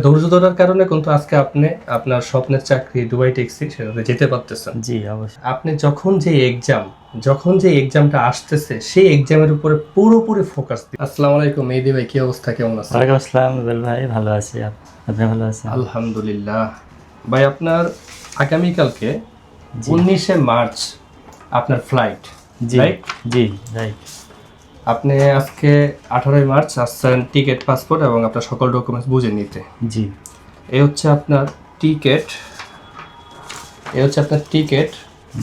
ধৈর্য ধরার কারণে কিন্তু আজকে আপনি আপনার স্বপ্নের চাকরি দুবাই ট্যাক্সি সেটাতে যেতে পারতেছেন। জি অবশ্যই। আপনি যখন যে এক্সাম যখন যে এক্সামটা আসতেছে সেই এক্সামের উপরে পুরোপুরি ফোকাস দিন আসসালামু আলাইকুম মেহেদি ভাই কি অবস্থা? কেমন আছেন? ওয়ালাইকুম আসসালাম রুবেল ভাই ভালো আছি। আপ- আপনি ভালো আছেন? আলহামদুলিল্লাহ। ভাই আপনার আগামীকালকে জি। উনিশে মার্চ আপনার ফ্লাইট জি রাইট জি রাইট আপনি আজকে আঠারোই মার্চ আসছেন টিকিট পাসপোর্ট এবং আপনার সকল ডকুমেন্টস বুঝে নিতে। জি। এ হচ্ছে আপনার টিকিট এ হচ্ছে আপনার টিকিট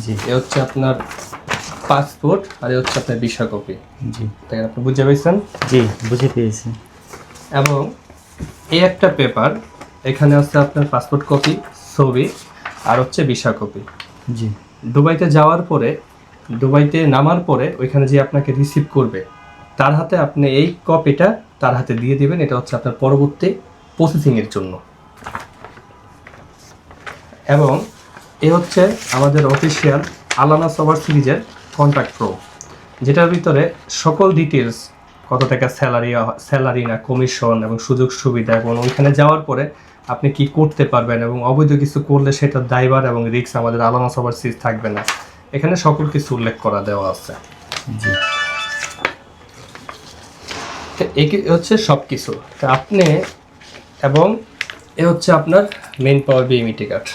জি। এ হচ্ছে আপনার পাসপোর্ট আর এ হচ্ছে আপনার ভিসা কপি। জি। তাই আপনি বুঝতে পেরেছেন জি বুঝে পেয়েছি। এবং এই একটা পেপার এখানে আছে আপনার পাসপোর্ট কপি ছবি আর হচ্ছে ভিসা কপি। জি। দুবাইতে যাওয়ার পরে দুবাইতে নামার পরে ওইখানে যে আপনাকে রিসিভ করবে। তার হাতে আপনি এই কপিটা তার হাতে দিয়ে দিবেন। এটা হচ্ছে আপনার পরবর্তী প্রসেসিংয়ের জন্য। এবং এ হচ্ছে আমাদের অফিসিয়াল আলানা সবার সিরিজের কন্ট্যাক্ট প্রো যেটার ভিতরে সকল ডিটেলস কত টাকা স্যালারি স্যালারি না কমিশন এবং সুযোগ সুবিধা এবং ওইখানে যাওয়ার পরে আপনি কি করতে পারবেন এবং অবৈধ কিছু করলে সেটার দায়ভার এবং রিস্ক আমাদের আলানা সবার সিরিজ থাকবে না। এখানে সকল কিছু উল্লেখ করা দেওয়া আছে। জি। তো হচ্ছে সব কিছু তা আপনি এবং এ হচ্ছে আপনার মেন পাওয়ার বিএমইটি কার্ড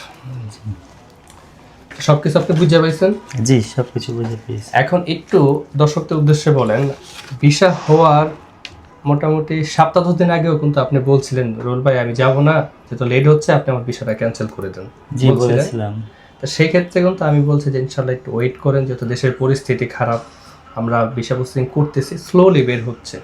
সব কিছু আপনি বুঝতে পারছেন জি সব কিছু বুঝে পেয়েছি। এখন একটু দর্শকদের উদ্দেশ্যে বলেন ভিসা হওয়ার মোটামুটি সপ্তাহ দশ দিন আগেও কিন্তু আপনি বলছিলেন রোল ভাই আমি যাব না যেহেতু লেট হচ্ছে আপনি আমার ভিসাটা ক্যান্সেল করে দেন। জি। বলেছিলাম। তো সেই ক্ষেত্রে কিন্তু আমি বলছি যে ইনশাল্লাহ একটু ওয়েট করেন যেহেতু দেশের পরিস্থিতি খারাপ আমরা ভিসা প্রসেসিং করতেছি স্লোলি বের হচ্ছে।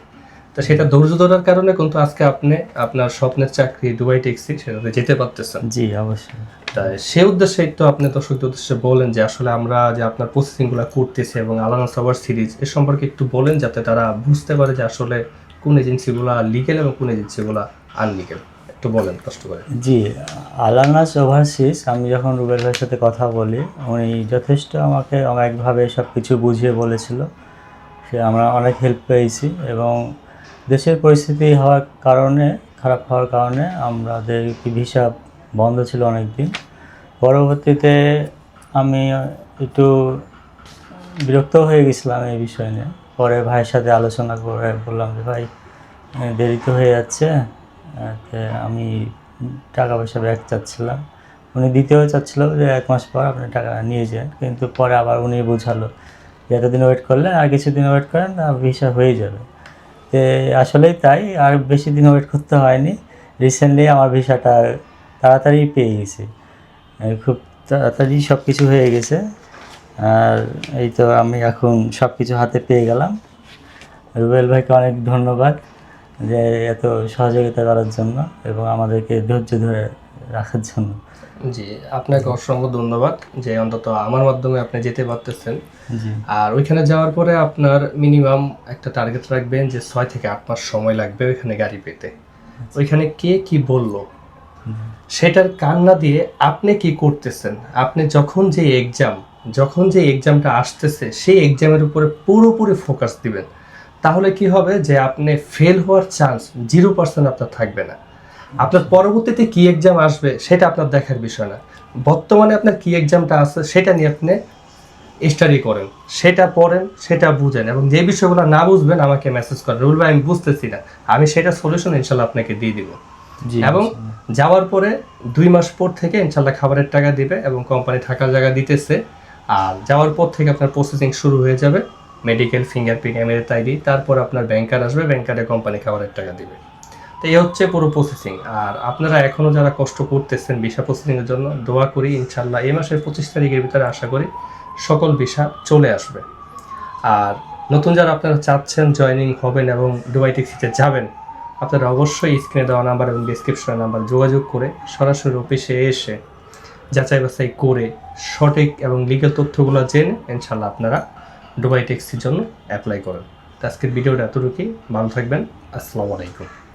তো সেটা ধৈর্য ধরার কারণে কিন্তু আজকে আপনি আপনার স্বপ্নের চাকরি দুবাই ট্যাক্সি সেটাতে যেতে পারতেছেন। জি অবশ্যই। তাই সে উদ্দেশ্যে একটু আপনি দর্শকদের উদ্দেশ্যে বলেন যে আসলে আমরা যে আপনার প্রসেসিংগুলো করতেছি এবং আলাদা সবার সিরিজ এ সম্পর্কে একটু বলেন যাতে তারা বুঝতে পারে যে আসলে কোন এজেন্সিগুলো লিগেল এবং কোন এজেন্সিগুলো আনলিগেল একটু বলেন কষ্ট করে। জি আলানাস ওভারসিজ আমি যখন রুবেল ভাইয়ের সাথে কথা বলি উনি যথেষ্ট আমাকে অনেকভাবে সব কিছু বুঝিয়ে বলেছিল। সে আমরা অনেক হেল্প পেয়েছি এবং দেশের পরিস্থিতি হওয়ার কারণে খারাপ হওয়ার কারণে আমাদের ভিসা বন্ধ ছিল অনেক দিন পরবর্তীতে আমি একটু বিরক্ত হয়ে গেছিলাম এই বিষয় নিয়ে। পরে ভাইয়ের সাথে আলোচনা করে বললাম যে ভাই এ, দেরি তো হয়ে যাচ্ছে। আমি টাকা পয়সা ব্যাগ চাচ্ছিলাম। উনি দিতেও চাচ্ছিল যে এক মাস পর আপনি টাকা নিয়ে যান। কিন্তু পরে আবার উনি বোঝালো যে এতদিন ওয়েট করলে আর কিছুদিন ওয়েট করেন ভিসা হয়ে যাবে। আসলেই তাই। আর বেশি দিন ওয়েট করতে হয়নি। রিসেন্টলি আমার ভিসাটা তাড়াতাড়ি পেয়ে গেছি। খুব তাড়াতাড়ি সব কিছু হয়ে গেছে। আর এই তো আমি এখন সব কিছু হাতে পেয়ে গেলাম। রুবেল ভাইকে অনেক ধন্যবাদ যে এত সহযোগিতা করার জন্য এবং আমাদেরকে ধৈর্য ধরে রাখার জন্য। জি আপনাকে অসংখ্য ধন্যবাদ যে অন্তত আমার মাধ্যমে আপনি যেতে পারতেছেন। আর ওইখানে যাওয়ার পরে আপনার মিনিমাম একটা টার্গেট রাখবেন যে ছয় থেকে আট মাস সময় লাগবে ওইখানে গাড়ি পেতে। ওইখানে কে কি বলল? সেটার কান্না দিয়ে আপনি কি করতেছেন? আপনি যখন যে এক্সাম যখন যে এক্সামটা আসতেছে সেই এক্সামের উপরে পুরোপুরি ফোকাস দিবেন। তাহলে কি হবে? যে আপনি ফেল হওয়ার চান্স জিরো পার্সেন্ট আপনার থাকবে না। আপনার পরবর্তীতে কি এক্সাম আসবে সেটা আপনার দেখার বিষয় না। বর্তমানে আপনার কি এক্সামটা আছে সেটা নিয়ে আপনি স্টাডি করেন। সেটা পড়েন সেটা বুঝেন এবং যে বিষয়গুলো না বুঝবেন আমাকে মেসেজ করেন। রুল ভাই আমি বুঝতেছি না। আমি সেটা সলিউশন ইনশাল্লাহ আপনাকে দিয়ে দিব। এবং যাওয়ার পরে দুই মাস পর থেকে ইনশাল্লাহ খাবারের টাকা দিবে এবং কোম্পানি থাকার জায়গা দিতেছে। আর যাওয়ার পর থেকে আপনার প্রসেসিং শুরু হয়ে যাবে। মেডিকেল ফিঙ্গারপ্রিন্ট এমএলএ আইডি তারপর আপনার ব্যাংকার আসবে। ব্যাংকারে কোম্পানি খাবারের টাকা দিবে। তো এই হচ্ছে পুরো প্রসেসিং আর আপনারা এখনও যারা কষ্ট করতেছেন ভিসা প্রসেসিংয়ের জন্য, দোয়া করি ইনশাল্লাহ এই মাসের পঁচিশ তারিখের ভিতরে আশা করি সকল ভিসা চলে আসবে। আর নতুন যারা আপনারা চাচ্ছেন জয়েনিং হবেন এবং দুবাই ট্যাক্সিতে যাবেন, আপনারা অবশ্যই স্ক্রিনে দেওয়া নাম্বার এবং ডিসক্রিপশনে নাম্বার যোগাযোগ করে সরাসরি অফিসে এসে যাচাই বাছাই করে সঠিক এবং লিগেল তথ্যগুলো জেনে ইনশাল্লাহ আপনারা দুবাই ট্যাক্সির জন্য অ্যাপ্লাই করেন। তো আজকের ভিডিওটা এতটুকুই। ভালো থাকবেন। আসসালামু আলাইকুম।